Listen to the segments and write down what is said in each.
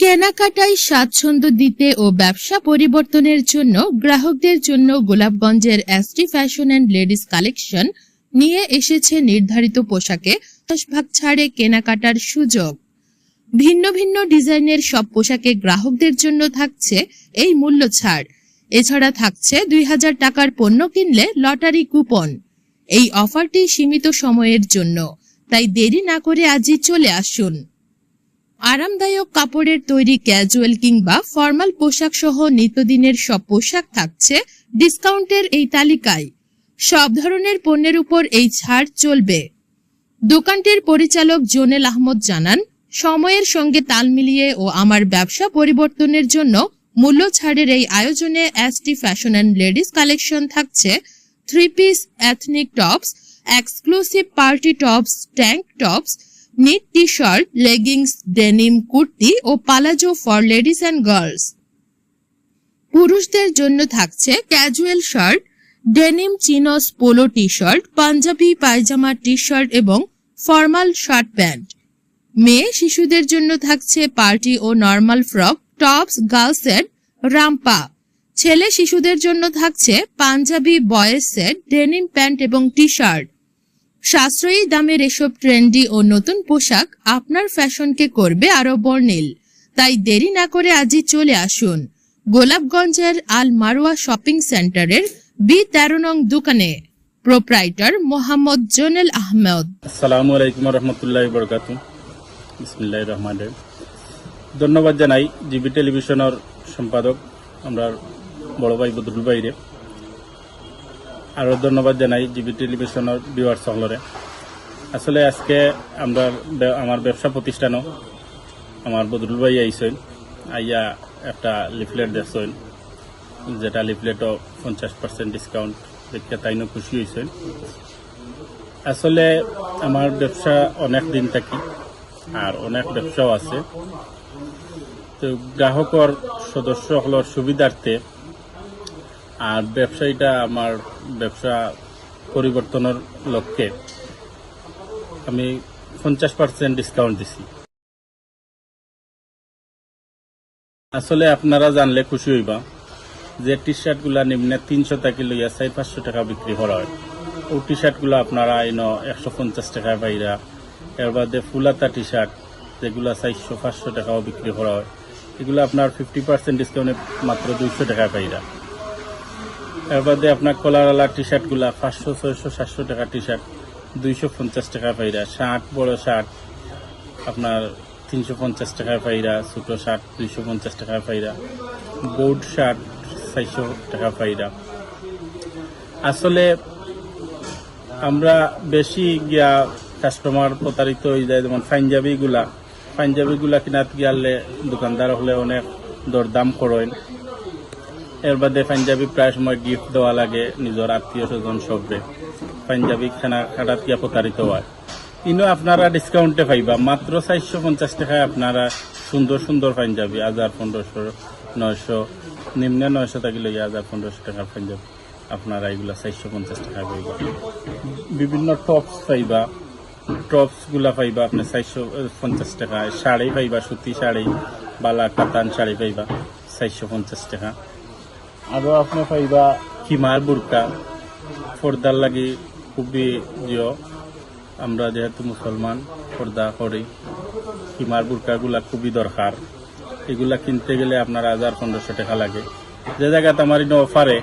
কেনাকাটায় স্বাচ্ছন্দ্য দিতে ও ব্যবসা পরিবর্তনের জন্য গ্রাহকদের জন্য গোলাপগঞ্জের ST fashion and ladies collection নিয়ে এসেছে নির্ধারিত পোশাকে দশ ভাগ ছাড়ে কেনাকাটার সুযোগ। ভিন্ন ভিন্ন ডিজাইনের সব পোশাকে গ্রাহকদের জন্য থাকছে এই মূল্য ছাড়। এছাড়া থাকছে দুই হাজার টাকার পণ্য কিনলে লটারি কুপন। এই অফারটি সীমিত সময়ের জন্য। তাই দেরি না করে আজই চলে আসুন। আরামদায়ক কাপড়ের তৈরি ক্যাজুয়াল কিংবা ফর্মাল পোশাক সহ নিত্যদিনের সব পোশাক থাকছে ডিসকাউন্টের এই তালিকায়। সব ধরনের পণ্যের উপর এই ছাড় চলবে। দোকানটির পরিচালক জোনেল আহমদ জানান, সময়ের সঙ্গে তাল মিলিয়ে ও আমার ব্যবসা পরিবর্তনের জন্য মূল্য ছাড়ের এই আয়োজনে ST fashion and ladies collection থাকছে three piece ethnic tops exclusive party tops tank tops knit T shirt leggings, denim, kurti O palazzo for ladies and girls. পুরুষদের জন্য থাকছে casual shirt, denim chinos polo T shirt panjabi pyjama T shirt এবং formal shirt pant. মেয়ে শিশুদের জন্য থাকছে party ও normal frock, tops, girls set romper. ছেলে শিশুদের জন্য থাকছে panjabi, boys set denim pant এবং টি শার্ট সাশ্রয়ী দামের এসব ট্রেন্ডি ও নতুন পোশাক আপনার ফ্যাশনকে করবে আরও বর্ণিল। তাই দেরি না করে আজই চলে আসুন গোলাপগঞ্জের আল মারোয়া শপিং সেন্টারের বি তেরো নং দোকানে। প্রোপ্রাইটার মোহাম্মদ জোনেল আহমেদ। আসসালামু আলাইকুম রহমতুল্লাহ বরকাত রহমান ধন্যবাদ জানাই জিবি টেলিভিশনের সম্পাদক, আমরা বড় ভাই বদরুল ভাইরে। আরও ধন্যবাদ জানাই জিবি টেলিভিশনের বিওয়ার সকলরে। আসলে আজকে আমরা আমার ব্যবসা প্রতিষ্ঠানও আমার বদরুল ভাই আইসেন আইয়া একটা লিফলেট দেখছেন, যেটা লিফলেটও পঞ্চাশ পার্সেন্ট ডিসকাউন্ট দেখে তাইনও খুশি হয়েছেন আসলে আমার ব্যবসা অনেক দিন থাকি, আর অনেক ব্যবসাও আছে। তো গ্রাহকর সদস্য সুবিধার্থে আর ব্যবসায়ীটা আমার ব্যবসা পরিবর্তনের লক্ষ্যে আমি পঞ্চাশ পার্সেন্ট ডিসকাউন্ট দিছি। আসলে আপনারা জানলে খুশি হইবা যে টি শার্টগুলা নিম্নে তিনশো টাকা লইয়া চাই পাঁচশো টাকা বিক্রি করা হয়। ও টি শার্টগুলো আপনারা আইন একশো পঞ্চাশ টাকা পাইরা, এর বাদে ফুলাতা টি শার্ট যেগুলো চারশো পাঁচশো টাকাও বিক্রি করা হয়, এগুলো আপনার ফিফটি পার্সেন্ট ডিসকাউন্টে মাত্র দুইশো টাকা পাইরা। এর বাদে আপনার কলারওয়ালা টি শার্টগুলা পাঁচশো, ছয়শো, সাতশো টাকা টি শার্ট দুইশো পঞ্চাশ টাকা পাইরা শার্ট বড় শার্ট আপনার তিনশো পঞ্চাশ টাকা পাইরা ছোটো শার্ট দুইশো পঞ্চাশ টাকা পাইরা বোর্ড শার্ট চারশো টাকা পাইরা। আসলে আমরা বেশি গিয়া কাস্টমার প্রতারিত হয়ে যায়, যেমন পাঞ্জাবি গুলা, পাঞ্জাবি কিনাত গিয়ালে দোকানদার হলে অনেক দরদাম করেন। এর বাদে পাঞ্জাবি প্রায় সময় গিফট দেওয়া লাগে নিজের আত্মীয় স্বজন সবরে। পাঞ্জাবি খানা খাটাত গিয়া প্রতারিত হয়। ইনো আপনারা ডিসকাউন্টে পাইবা। মাত্র চারশো পঞ্চাশ টাকায় আপনারা সুন্দর সুন্দর পাঞ্জাবি, হাজার পনেরোশো, নয়শো, নিম্নে নয়শো লইয়া হাজার পনেরোশো টাকার পাঞ্জাবি আপনারা এগুলা চারশো পঞ্চাশ টাকা পাইবা। বিভিন্ন টপস পাইবা। টপসগুলা পাইবা, আপনি চারশো পঞ্চাশ টাকা শাড়ি পাইবা, সুতি শাড়ি, বালা, কাতান শাড়ি পাইবা, চারশো পঞ্চাশ টাকা। আরও আপনি পাইবা হিমার বুরকা পর্দার লাগি খুবই জিও। আমরা যেহেতু মুসলমান পর্দা করি। হিমার বুরকাগুলা খুবই দরকার। এগুলা কিনতে গেলে আপনার হাজার পনেরোশো টাকা লাগে। যে জায়গাতে আমার ইনো অফারে,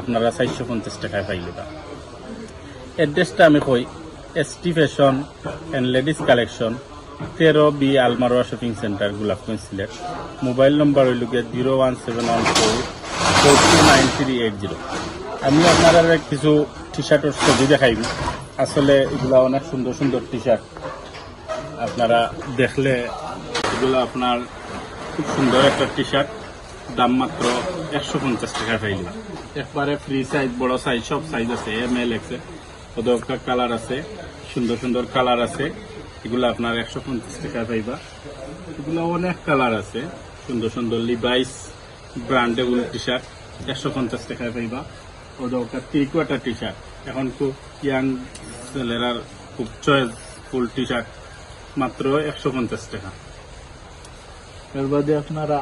আপনারা চারশো পঞ্চাশ টাকায় পাইলিবা এড্রেসটা আমি কই। S T fashion and ladies collection তেরো B Al Marwa shopping center Golapganj Sylhet. Mobile number হইল zero one seven one four four two nine three eight zero আমি আপনারা কিছু টি শার্টের ছবি দেখাইব। আসলে এগুলা অনেক সুন্দর সুন্দর টি শার্ট আপনারা দেখলে এগুলো আপনার খুব সুন্দর একটা টি শার্ট দাম মাত্র একশো পঞ্চাশ টাকা পাইলে একবারে ফ্রি সাইজ বড় সাইজ সব সাইজ আছে এম এল এক্সে ওদের কালার আছে, সুন্দর সুন্দর কালার আছে। এগুলো আপনার একশো পঞ্চাশ টাকা পাইবা। এগুলো অনেক কালার আছে, সুন্দর সুন্দর লিভাইস ব্র্যান্ডেবল টি শার্ট একশো পঞ্চাশ টাকায় পাইবা। ওদের একটা থ্রি টি শার্ট এখন খুব ইয়াং ছেলেরার খুব চয়েস ফুল টি শার্ট মাত্র একশো পঞ্চাশ টাকা। এর বাদে আপনারা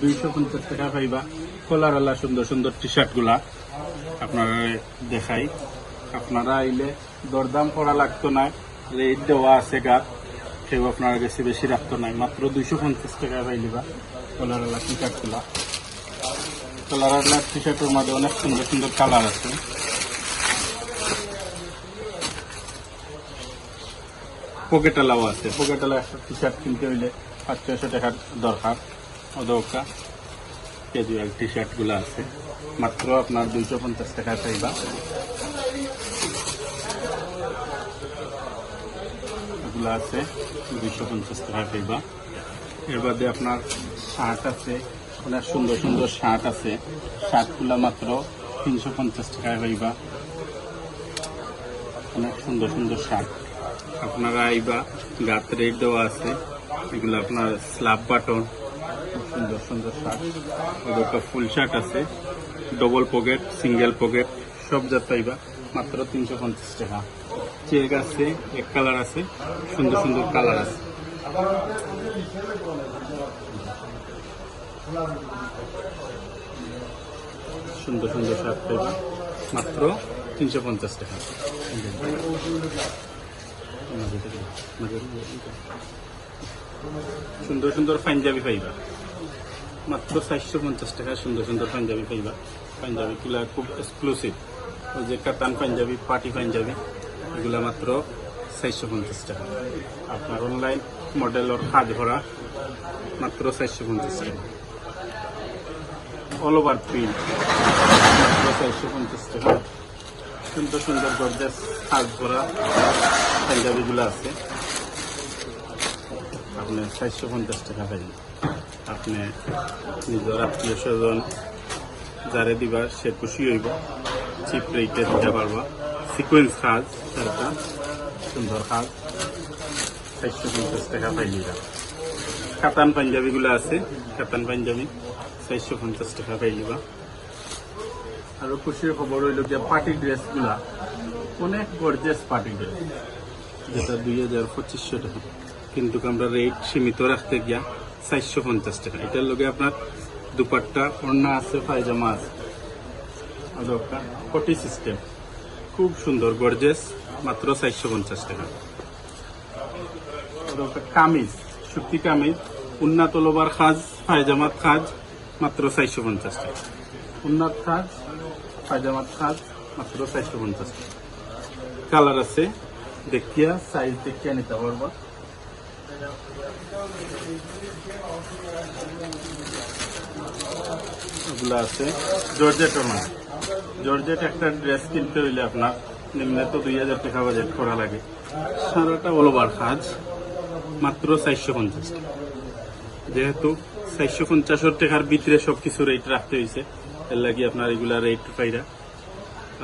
দুইশো পঞ্চাশ টাকা পাইবা। কলারওয়ালা সুন্দর সুন্দর টি শার্টগুলা আপনারা দেখাই। আপনারা আইলে দরদাম করা লাগতো না রেট দেওয়া আছে গাত কেউ আপনারা বেশি বেশি রাখতো নাই মাত্র দুইশো পঞ্চাশ টাকা পাইলিবা কলারওয়ালা টি শার্ট গুলা কলারওয়ালা টি শার্টের মধ্যে অনেক সুন্দর সুন্দর কালার আছে। পকেটালাও আছে। পকেটালা একটা টি শার্ট কিনতে হইলে পাঁচ ছয়শো টাকার দরকার। অদৌকা ক্যাজুয়াল টি শার্টগুলো আছে। মাত্র আপনার দুইশো পঞ্চাশ টাকা চাইবা। এগুলো আছে, দুইশো পঞ্চাশ টাকা চাইবা। এর বাদে আপনার শার্ট আছে অনেক সুন্দর সুন্দর শার্ট আছে। শার্টগুলো মাত্র তিনশো পঞ্চাশ টাকা পাইবা অনেক সুন্দর সুন্দর শার্ট। আপনারা আইবা গাত রেট দেওয়া আছে। এগুলো আপনার স্ল্যাব বাটন। সুন্দর সুন্দর শার্ট। একটা ফুল শার্ট আছে। ডবল পকেট, সিঙ্গেল পকেট, সব জাত পাইবা। মাত্র তিনশো পঞ্চাশ টাকা। চেক আছে, এক কালার আছে, সুন্দর সুন্দর কালার আছে। সুন্দর সুন্দর শার্ট পাইবা মাত্র তিনশো পঞ্চাশ টাকা। সুন্দর সুন্দর পাঞ্জাবি পাইবা। মাত্র চারশো পঞ্চাশ টাকা সুন্দর সুন্দর পাঞ্জাবি পাইবা। পাঞ্জাবিগুলা খুব এক্সক্লুসিভ ওই যে কাতান পাঞ্জাবি পার্টি পাঞ্জাবি, এগুলা মাত্র চারশো পঞ্চাশ টাকা। আপনার অনলাইন মডেলের হাত ভরা মাত্র চারশো পঞ্চাশ টাকা। অল ওভার প্রিন্ট চারশো পঞ্চাশ টাকা সুন্দর সুন্দর গর্জাস হাত ভরা পাঞ্জাবিগুলো আছে। আপনি চারশো পঞ্চাশ টাকা পাইবেন আপনি নিজের আত্মীয় স্বজন যারে দিবা, সে খুশি হইব। চিপ রেটে দিতে পারবা। সিকোয়েন্স কাজ একটা সুন্দর কাজ। চারশো পঞ্চাশ টাকা পাইলিরা কাতান পাঞ্জাবিগুলো আছে। কাতান পাঞ্জাবি চারশো পঞ্চাশ টাকা পাইলিবা আৰু খুশির খবর হইল যে পার্টি ড্রেসগুলা অনেক গর্জিয়াস পার্টি ড্রেস যেটা দুই হাজার পঁচিশশো টাকা। কিন্তু আমরা রেট সীমিত রাখতে গিয়া চারশো পঞ্চাশ টাকা। এটার লগে আপনার দুপাট্টা, ওড়না আছে, পায়জামা আছে। আর একটা পটি সিস্টেম খুব সুন্দর গর্জেস মাত্র চারশো পঞ্চাশ টাকা। কামিজ, সুতি কামিজ, উন্নাত লোবার খাজ পায়জামাত খাজ। মাত্র চারশো পঞ্চাশ টাকা। উন্নাত খাজ পায়জামাত খাজ মাত্র চারশো পঞ্চাশ টাকা। কালার আছে, দেখিয়া সাইজ দেখিয়া নিতে পারবা। এগুলো আছে জর্জেটের মানে জর্জেট একটা ড্রেস কিনতে হইলে আপনার নিম্নে তো দুই হাজার টাকা বাজেট করা লাগে। সারাটা ওভার কাজ, মাত্র চারশো পঞ্চাশ টাকা। যেহেতু চারশো পঞ্চাশের টাকার ভিতরে সব কিছু রেট রাখতে হয়েছে এর লাগে আপনার এগুলা রেট পাইরা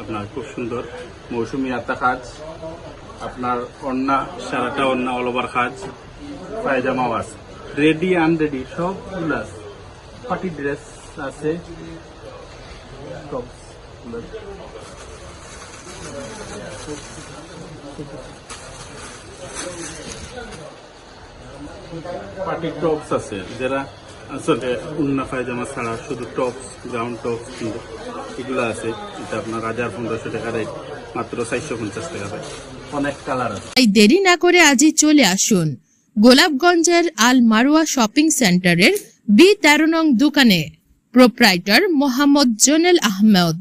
আপনার খুব সুন্দর মৌসুমি আতা কাজ আপনার অন্না, সারাটা অন্না অল ওভার কাজ পায়জামাও আছে। রেডি আনরেডি সবগুলো আছে। পার্টি ড্রেস আছে। পার্টি টপস আছে। যারা আসলে উন্না পায়জামা ছাড়া শুধু টপস গ্রাউন্ড টপস এগুলো আছে, এটা আপনার হাজার পনেরোশো টাকা রেট মাত্র চারশো পঞ্চাশ টাকা পায়। অনেক কালার আছে। তাই দেরি না করে আজই চলে আসুন গোলাপগঞ্জের আল মারোয়া শপিং সেন্টারের বি তেরো নং দোকানে, প্রোপ্রাইটার মোহাম্মদ জোনেল আহমেদ।